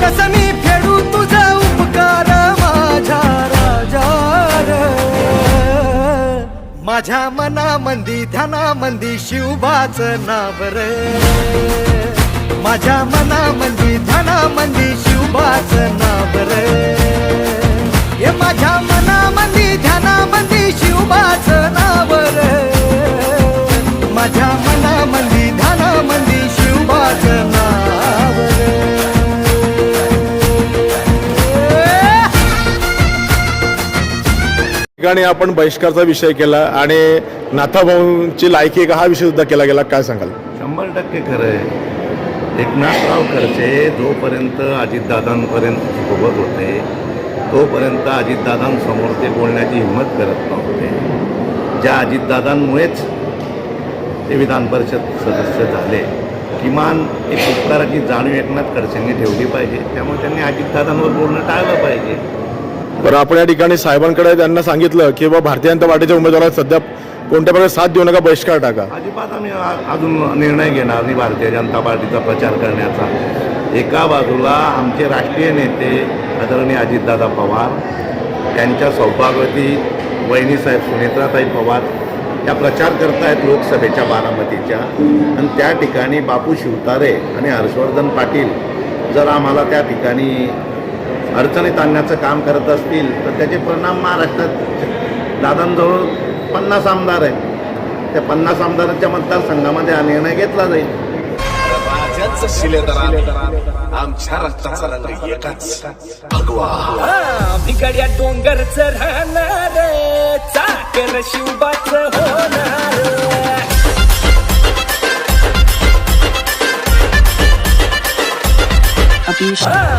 कसं मी फेडू तुझा उपकार माझ्या राजा माझ्या मनामंदी ध्यानामंदी शिवबाच नावर माझ्या मनामंदी ध्यानामंदी शिवबाच नाव ठिकाणी आपण बहिष्कारचा विषय केला आणि नाथाभाऊंची लायकी का हा विषय सुद्धा केला गेला काय सांगाल? शंभर टक्के खरं आहे. एकनाथराव खडसे जोपर्यंत अजितदादांपर्यंत सोबत होते तोपर्यंत अजितदादांसमोर ते बोलण्याची हिंमत करत नव्हते. ज्या अजितदादांमुळेच ते विधान परिषद सदस्य झाले किमान एक उपकाराची जाणीव एकनाथ खडसेंनी ठेवली पाहिजे. त्यामुळे त्यांनी अजितदादांवर बोलणं टाळलं पाहिजे. बरं आपण या ठिकाणी साहेबांकडे त्यांना सांगितलं की बा भारतीय जनता पार्टीच्या उमेदवाराला सध्या कोणत्या प्रकारे साथ देऊ नका बहिष्कार टाका. अजिबात आम्ही अजून निर्णय घेणार नाही भारतीय जनता पार्टीचा प्रचार करण्याचा. एका बाजूला आमचे राष्ट्रीय नेते आदरणीय अजितदादा पवार त्यांच्या सौभाग्यवती वहिनीसाहेब सुनेत्राताई पवार त्या प्रचार करतायत लोकसभेच्या बारामतीच्या. आणि त्या ठिकाणी बापू शिवतारे आणि हर्षवर्धन पाटील जर आम्हाला त्या ठिकाणी अडचणीत आणण्याचं काम करत असतील तर त्याचे परिणाम महाराष्ट्रात दादांजवळ पन्नास आमदार आहेत. त्या पन्नास आमदारांच्या मतदारसंघामध्ये हा निर्णय घेतला जाईल. आमच्या रक्ताचा रंग एकाच भगवा भिगड्या डोंगरच राहणार चाकर शिवबाच होणार. مشتاق